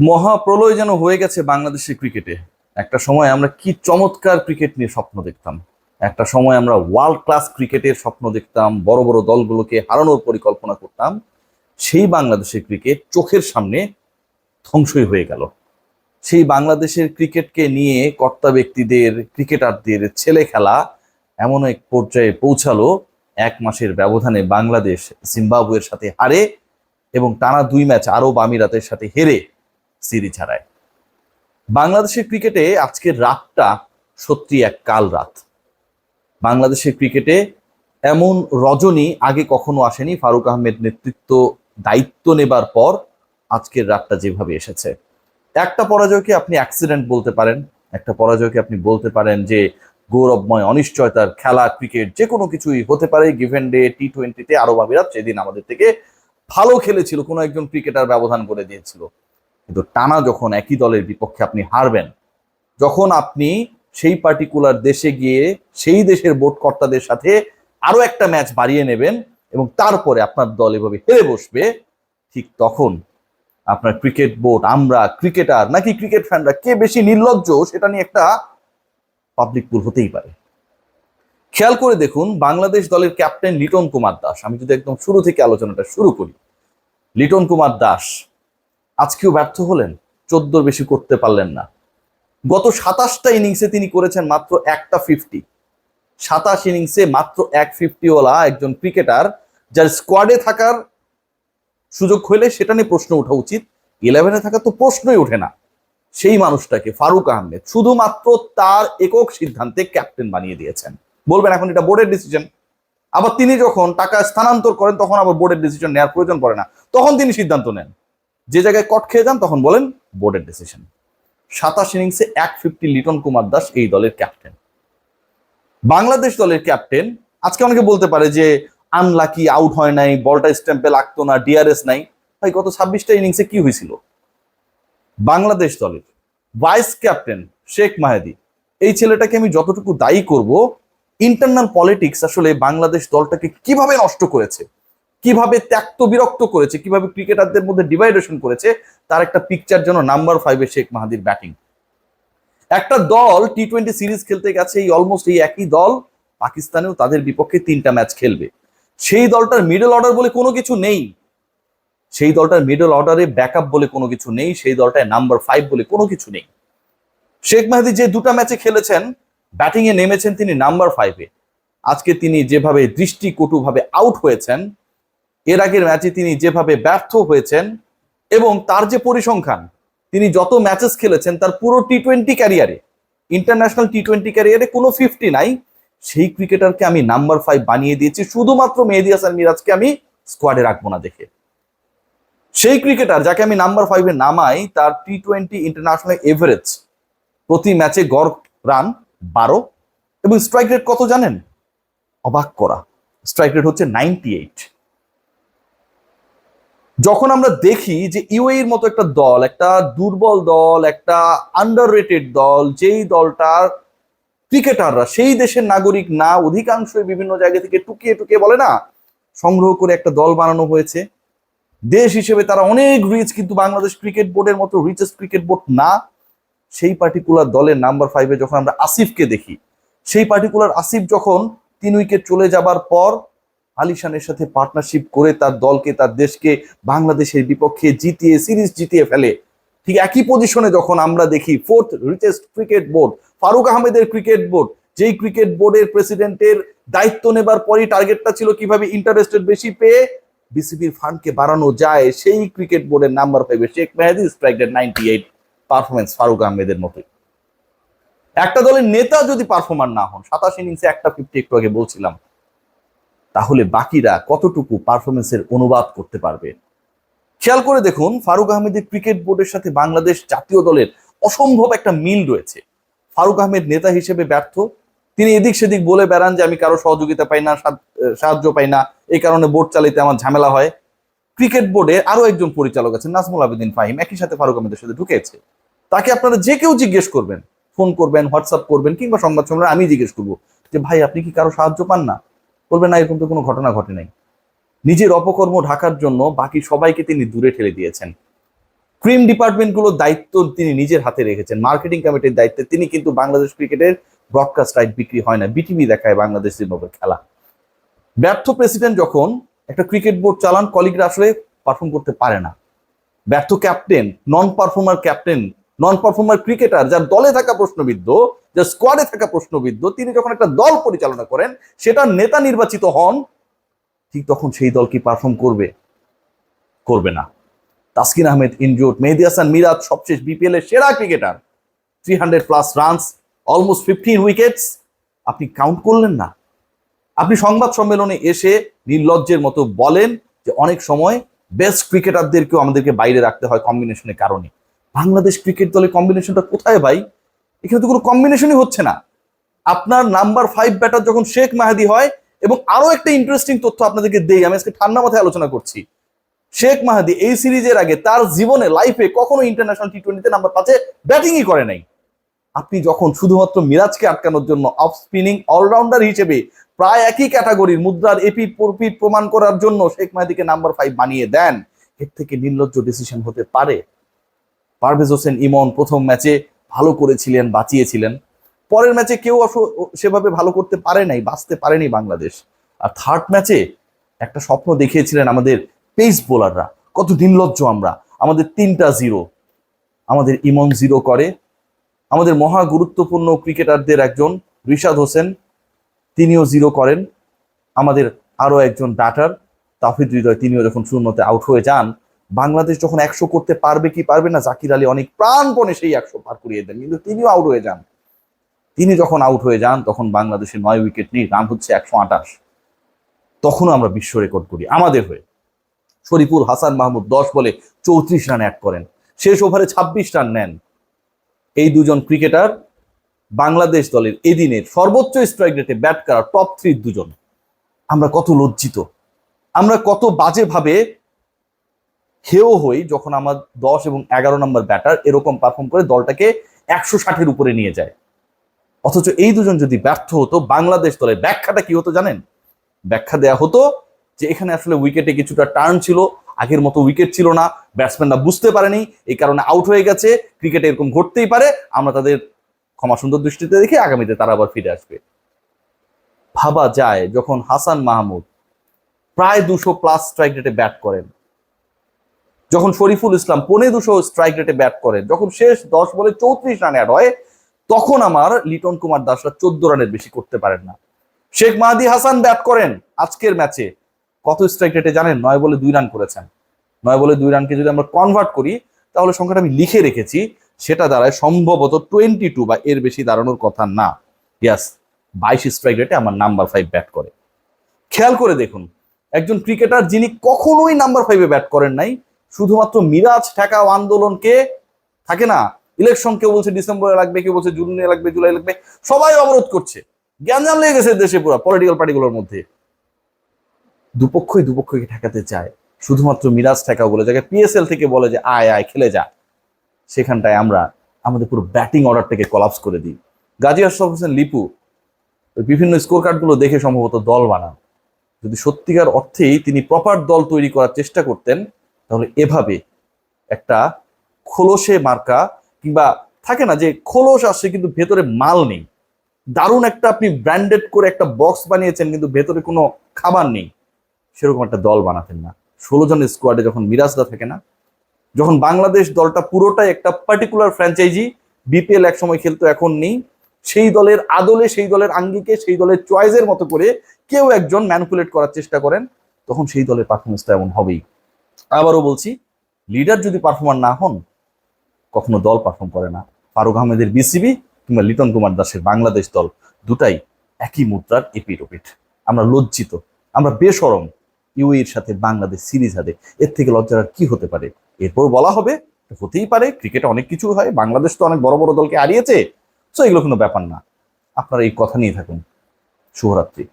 মহাপ্রলয় যেন হয়ে গেছে বাংলাদেশের ক্রিকেটে। একটা সময় আমরা কি চমৎকার ক্রিকেট নিয়ে স্বপ্ন দেখতাম। একটা সময় আমরা ওয়ার্ল্ড ক্লাস ক্রিকেটের স্বপ্ন দেখতাম, বড় বড় দলগুলোকে হারানোর পরিকল্পনা করতাম। সেই বাংলাদেশের ক্রিকেট চোখের সামনে ধ্বংসই হয়ে গেল। সেই বাংলাদেশের ক্রিকেটকে নিয়ে কর্তা ব্যক্তিদের, ক্রিকেটারদের ছেলে খেলা এমন এক পর্যায়ে পৌঁছালো। এক মাসের ব্যবধানে বাংলাদেশ জিম্বাবুয়ের সাথে হারে এবং টানা দুই ম্যাচ আরব আমিরাতের সাথে হেরে সিরিজ হারায়। বাংলাদেশের ক্রিকেটে আজকের রাতটা সত্যি এক কাল রাত। বাংলাদেশের ক্রিকেটে এমন রজনী আগে কখনো আসেনি। ফারুক আহমেদ নেতৃত্ব দায়িত্ব নেবার পর আজকের রাতটা যেভাবে এসেছে। একটা পরাজয়কে আপনি অ্যাক্সিডেন্ট বলতে পারেন, একটা পরাজয়কে আপনি বলতে পারেন যে গৌরবময় অনিশ্চয়তার খেলা, ক্রিকেট, যে কোনো কিছুই হতে পারে। গিভেন ডে টি টোয়েন্টিতে আরব আমিরাত সেদিন আমাদের থেকে ভালো খেলেছিল, কোনো একজন ক্রিকেটার ব্যবধান করে দিয়েছিল। কিন্তু টানা যখন একই দলের বিপক্ষে আপনি হারবেন, যখন আপনি সেই পার্টিকুলার দেশে গিয়ে সেই দেশের বোর্ড কর্তাদের সাথে আরও একটা ম্যাচ বাড়িয়ে নেবেন এবং তারপরে আপনার দল এভাবে হেরে বসবে, ঠিক তখন আপনার ক্রিকেট বোর্ড আমরা ক্রিকেটার নাকি ক্রিকেট ফ্যানরা কে বেশি নির্লজ্জ সেটা নিয়ে একটা পাবলিক পুল হতেই পারে। খেয়াল করে দেখুন, বাংলাদেশ দলের ক্যাপ্টেন লিটন কুমার দাস। আমি যদি একদম শুরু থেকে আলোচনাটা শুরু করি, লিটন কুমার দাস আজকেও ব্যর্থ হলেন, চোদ্দোর বেশি করতে পারলেন না। গত সাতাশটা ইনিংসে তিনি করেছেন মাত্র একটা ফিফটি সাতাশ ইনিংসে মাত্র এক ফিফটিওয়ালা একজন ক্রিকেটার যার স্কোয়াডে থাকার সুযোগ হলে সেটা নিয়ে প্রশ্ন ওঠা উচিত। ইলেভেনে থাকা তো প্রশ্নই ওঠে না। সেই মানুষটাকে, ফারুক আহমেদ, শুধুমাত্র তার একক সিদ্ধান্তে ক্যাপ্টেন বানিয়ে দিয়েছেন। বলবেন এখন এটা বোর্ডের ডিসিশন আবার তিনি যখন টাকা স্থানান্তর করেন, তখন আবার বোর্ডের ডিসিশন নেওয়ার প্রয়োজন পড়ে না। তখন তিনি সিদ্ধান্ত নেন। যে জায়গায় কট খেয়ে যান, তখন বলেন বোর্ডের ডিসিশন সাতাশ ইনিংসে এক ফিফটি লিটন কুমার দাস এই দলের ক্যাপ্টেন বাংলাদেশ দলের ক্যাপ্টেন আজকে অনেকে বলতে পারে যে আনলাকি আউট হয় নাই, বলটা স্ট্যাম্পে লাগতো না ডিআরএস নাই। ভাই, গত ছাব্বিশটা ইনিংসে কি হয়েছিল? বাংলাদেশ দলের ভাইস ক্যাপ্টেন শেখ মাহেদি, এই ছেলেটাকে আমি যতটুকু দায়ী করব ইন্টারনাল পলিটিক্স আসলে বাংলাদেশ দলটাকে কীভাবে নষ্ট করেছে কীভাবে ত্যক্ত বিরক্ত করেছে, কীভাবে ক্রিকেটারদের মধ্যে ডিভাইডেশন করেছে, তার একটা পিকচার যেন নাম্বার ফাইভে শেখ মাহাদির ব্যাটিং একটা দল টি টোয়েন্টি সিরিজ খেলতে গেছে, এই অলমোস্ট এই একই দল, পাকিস্তানেও তাদের বিপক্ষে তিনটা ম্যাচ খেলবে। সেই দলটার মিডল অর্ডার বলে কোনো কিছু নেই। সেই দলটার মিডল অর্ডারে ব্যাকআপ বলে কোনো কিছু নেই, সেই দলটায় নাম্বার ফাইভ বলে কোনো কিছু নেই। শেখ মাহাদি যে দুটা ম্যাচে খেলেছেন ব্যাটিংয়ে নেমেছেন তিনি নাম্বার ফাইভে আজকে তিনি যেভাবে দৃষ্টিকটুভাবে আউট হয়েছেন এর আগের ম্যাচে তিনি যেভাবে ব্যর্থ হয়েছেন এবং তার যে পরিসংখ্যান, তিনি যত ম্যাচেস খেলেছেন, তার পুরো টি টোয়েন্টি ক্যারিয়ারে ইন্টারন্যাশনাল টি টোয়েন্টি ক্যারিয়ারে কোনো ফিফটি নাই। সেই ক্রিকেটারকে আমি নাম্বার ফাইভ বানিয়ে দিয়েছি। শুধুমাত্র মেহেদি হাসান মিরাজকে আমি স্কোয়াডে রাখব না দেখে। সেই ক্রিকেটার যাকে আমি নাম্বার ফাইভে নামাই, তার টি টোয়েন্টি ইন্টারন্যাশনাল এভারেজ প্রতি ম্যাচে গড় রান বারো এবং স্ট্রাইক রেট কত জানেন? অবাক করা। স্ট্রাইক রেট হচ্ছে নাইনটি এইট যখন আমরা দেখি যে ইউএইর মতো একটা দল, একটা দুর্বল দল, একটা আন্ডার রেটেড দল, যেই দলটার ক্রিকেটাররা, সেই দেশের নাগরিক না, অধিকাংশই বিভিন্ন জায়গা থেকে টুকিয়ে টুকিয়ে বলে না, সংগ্রহ করে একটা দল বানানো হয়েছে। দেশ হিসেবে তারা অনেক রিচ কিন্তু বাংলাদেশ ক্রিকেট বোর্ডের মতো রিচেস্ট ক্রিকেট বোর্ড না। সেই পার্টিকুলার দলের নাম্বার ফাইভে যখন আমরা আসিফকে দেখি, সেই পার্টিকুলার আসিফ যখন তিন উইকেট চলে যাবার পর আলিশানের সাথে পার্টনারশিপ করে তার দলকে, তার দেশকে বাংলাদেশের বিপক্ষে জিতিয়ে সিরিজ জিতিয়ে ফেলে। ঠিক একই পজিশনে যখন আমরা দেখি fourth richest cricket board Faruk আহমেদের ক্রিকেট বোর্ড যেই ক্রিকেট বোর্ডের প্রেসিডেন্টের দায়িত্ব নেবার পরই টার্গেটটা ছিল কীভাবে ইন্টারেস্টেড বেশি পেয়ে বিসিবির ফান্ডকে বাড়ানো যায়, সেই ক্রিকেট বোর্ডের নাম্বার পাইবে Sheikh Mehedi strike rate ninety eight performance Faruk আহমেদের মতোই। একটা দলের নেতা যদি পারফর্মার না হন, সাতাশ ইনিংসে একটা ফিফটি একটু আগে বলছিলাম তাহলে বাকিরা কতটুকু পারফরমেন্সের অনুবাদ করতে পারবে? খেয়াল করে দেখুন, ফারুক আহমেদের ক্রিকেট বোর্ডের সাথে বাংলাদেশ জাতীয় দলের অসম্ভব একটা মিল রয়েছে। ফারুক আহমেদ নেতা হিসেবে ব্যর্থ। তিনি এদিক সেদিক বলে বেড়ান যে, আমি কারও সহযোগিতা পাই না সাহায্য পাই না। এই কারণে বোর্ড চালিতে আমার ঝামেলা হয়। ক্রিকেট বোর্ডে আরও একজন পরিচালক আছেন, নাজমুল আবেদিন ফাহিম। একই সাথে ফারুক আহমেদের সাথে ঢুকেছে। তাকে আপনারা যে কেউ জিজ্ঞেস করবেন, ফোন করবেন, হোয়াটসঅ্যাপ করবেন কিংবা সংবাদ সম্মেলনে আমি জিজ্ঞেস করব যে, ভাই, আপনি কি কারও সাহায্য পান না? বলবেন না এরকম তো কোনো ঘটনা ঘটে নাই। নিজের অপকর্ম ঢাকার জন্য বাকি সবাইকে তিনি দূরে ঠেলে দিয়েছেন। ক্রিম ডিপার্টমেন্টগুলোর দায়িত্ব তিনি নিজের হাতে রেখেছেন। মার্কেটিং কমিটির দায়িত্বে তিনি কিন্তু বাংলাদেশ ক্রিকেটের ব্রডকাস্ট রাইট বিক্রি হয় না। বিটিভি দেখায় বাংলাদেশ জিম্বাবুয়ের খেলা। ব্যর্থ প্রেসিডেন্ট যখন একটা ক্রিকেট বোর্ড চালান কলিগরা আসলে পারফর্ম করতে পারে না। ব্যর্থ captain non performer captain non performer cricketer যার দলে থাকা প্রশ্নবিদ্ধ, যার স্কোয়াডে থাকা প্রশ্নবিদ্ধ, তিনি যখন একটা দল পরিচালনা করেন সেটা নেতা নির্বাচিত হন, ঠিক তখন সেই দল কি পারফর্ম করবে? করবে না। তাসকিন আহমেদ, ইনজুট, মেহেদি হাসান, মিরাজ, সবশেষ বিপিএল এর সেরা cricketer three hundred plus runs almost fifteen wickets আপনি কাউন্ট করলেন না। আপনি সংবাদ সম্মেলনে এসে নির্লজ্জের মতো বলেন যে অনেক সময় বেস্ট ক্রিকেটারদেরকেও আমাদেরকে বাইরে রাখতে হয় কম্বিনেশনের কারণে। বাংলাদেশ ক্রিকেট দলের কম্বিনেশনটা কোথায় ভাই? এখানে তো কোনো কম্বিনেশনই হচ্ছে না। আপনার নাম্বার ফাইভ ব্যাটার যখন শেখ মাহাদি হয়, এবং আরও একটা ইন্টারেস্টিং তথ্য আপনাদেরকে দেই, আমি আজকে ঠান্ডা মাথায় আলোচনা করছি। শেখ মাহাদি এই সিরিজের আগে তার জীবনে লাইফে কখনো ইন্টারন্যাশনাল টি টোয়েন্টিতে নাম্বার পাঁচে ব্যাটিংই করে নাই। আপনি যখন শুধুমাত্র মিরাজকে আটকানোর জন্য অফ স্পিনিং অলরাউন্ডার হিসেবে প্রায় একই ক্যাটাগরির মুদ্রার এপিট প্রপিট প্রমাণ করার জন্য শেখ মাহাদিকে নাম্বার ফাইভ বানিয়ে দেন, এর থেকে নির্লজ্জ ডিসিশন হতে পারে। পারভেজ হোসেন ইমন প্রথম ম্যাচে ভালো করেছিলেন, বাঁচিয়েছিলেন। পরের ম্যাচে কেউ সেভাবে ভালো করতে পারে নাই, বাঁচতে পারেনি বাংলাদেশ। আর থার্ড ম্যাচে একটা স্বপ্ন দেখিয়েছিলেন আমাদের পেস বোলাররা কত নির্লজ্জ আমরা। আমাদের তিনটা জিরো আমাদের ইমন জিরো করে। আমাদের মহা গুরুত্বপূর্ণ ক্রিকেটারদের একজন রিশাদ হোসেন, তিনিও জিরো করেন। আমাদের আরও একজন ব্যাটার তাফিদ হৃদয়, তিনিও যখন শূন্যতে আউট হয়ে যান বাংলাদেশ যখন একশো করতে পারবে কি পারবে না, জাকির আলী অনেক প্রাণপণে সেই একশো পার করিয়ে দেন, কিন্তু তিনিও আউট হয়ে যান। তিনি যখন আউট হয়ে যান, তখন বাংলাদেশের নয় উইকেট নিয়ে রান হচ্ছে একশো আঠাশ। তখনও আমরা বিশ্ব রেকর্ড করি, আমাদের হয়ে। শরীফুল হাসান মাহমুদ দশ বলে চৌত্রিশ রান অ্যাড করেন। শেষ ওভারে ছাব্বিশ রান নেন। এই দুজন ক্রিকেটার বাংলাদেশ দলের এদিনের সর্বোচ্চ স্ট্রাইক রেটে ব্যাট করা টপ থ্রির দুজন। আমরা কত লজ্জিত। আমরা কত বাজেভাবে হেও হই যখন আমার দশ এবং এগারো নম্বর ব্যাটার এরকম পারফর্ম করে দলটাকে একশো ষাটের উপরে নিয়ে যায়। অথচ এই দুজন যদি ব্যর্থ হতো, বাংলাদেশ দলের ব্যাখ্যাটা কি হতো জানেন? ব্যাখ্যা দেয়া হতো যে এখানে আসলে উইকেটে কিছুটা টার্ন ছিল, আগের মতো উইকেট ছিল না ব্যাটসম্যানরা বুঝতে পারেনি, এই কারণে আউট হয়ে গেছে ক্রিকেটে এরকম ঘটতেই পারে, আমরা তাদের ক্ষমা সুন্দর দৃষ্টিতে দেখে আগামীতে তারা আবার ফিরে আসবে। ভাবা যায় যখন হাসান মাহমুদ প্রায় দুশো প্লাস স্ট্রাইক রেটে ব্যাট করেন যখন শরীফুল ইসলাম পনে দুশো স্ট্রাইক রেটে ব্যাট করেন যখন শেষ দশ বলে চৌত্রিশ রান অ্যাড হয়, তখন আমার লিটন কুমার দাসরা চোদ্দ রানের বেশি করতে পারেন না। শেখ মাহাদি হাসান ব্যাট করেন আজকের ম্যাচে কত স্ট্রাইক রেটে জানেন? নয় বলে দুই রান করেছেন। নয় বলে দুই রানকে যদি আমরা কনভার্ট করি, তাহলে সংখ্যাটা আমি লিখে রেখেছি, সেটা দাঁড়ায় সম্ভবত টোয়েন্টি টু বা এর বেশি দাঁড়ানোর কথা না। ইয়াস বাইশ স্ট্রাইক রেটে আমার নাম্বার ফাইভ ব্যাট করে। খেয়াল করে দেখুন, একজন ক্রিকেটার যিনি কখনোই নাম্বার ফাইভে ব্যাট করেন নাই শুধুমাত্র মিরাজ ঠেকাও আন্দোলনকে থাকে না? ইলেকশন কেউ বলছে ডিসেম্বরে লাগবে, কেউ বলছে জুনে লাগবে, জুলাই লাগবে, সবাই অবরোধ করছে। জ্ঞান লেগে গেছে দেশে পুরো পলিটিক্যাল পার্টিগুলোর মধ্যে। দুপক্ষই দুপক্ষকে ঠেকাতে চায়। শুধুমাত্র মিরাজ ঠেকাও বলে যাকে পিএসএল থেকে বলে যে, আয় আয়, খেলে যা। সেখানটায় আমরা, আমাদের পুরো ব্যাটিং অর্ডারটাকে কলাপস করে দিই। গাজী আশরাফ হোসেন, লিপু বিভিন্ন স্কোর কার্ডগুলো দেখে সম্ভবত দল বানান। যদি সত্যিকার অর্থেই তিনি প্রপার দল তৈরি করার চেষ্টা করতেন তাহলে এভাবে একটা খোলসে মার্কা কিংবা থাকে না যে খোলস আসছে কিন্তু ভেতরে মাল নেই। দারুণ একটা আপনি ব্র্যান্ডেড করে একটা বক্স বানিয়েছেন কিন্তু ভেতরে কোনো খাবার নেই। সেরকম একটা দল বানাতেন না। ষোলো জনের স্কোয়াডে যখন মিরাজদা থাকে না, যখন বাংলাদেশ দলটা পুরোটাই একটা পার্টিকুলার ফ্র্যাঞ্চাইজি বিপিএল এক সময় খেলতো, এখন নেই। সেই দলের আদলে, সেই দলের আঙ্গিকে, সেই দলের চয়েসের মতো করে কেউ একজন ম্যানুপুলেট করার চেষ্টা করেন, তখন সেই দলের পারফরমেন্সটা এমন হবেই। আবারও বলছি লিডার যদি পারফর্মার না হন, কখনো দল পারফর্ম করে না। ফারুক আহমেদের বিসিবি কিংবা লিটন কুমার দাসের বাংলাদেশ দল দুটাই একই মুদ্রার এপিট ওপিট আমরা লজ্জিত, আমরা বেসরম ইউএর সাথে বাংলাদেশ সিরিজ হারে। এর থেকে লজ্জার কি হতে পারে? এরপর বলা হবে হতেই পারে, ক্রিকেটে অনেক কিছু হয়, বাংলাদেশ তো অনেক বড় বড় দলকে হারিয়েছে, তো এগুলো কোনো ব্যাপার না। আপনারা এই কথা নিয়ে থাকুন। শুভরাত্রি।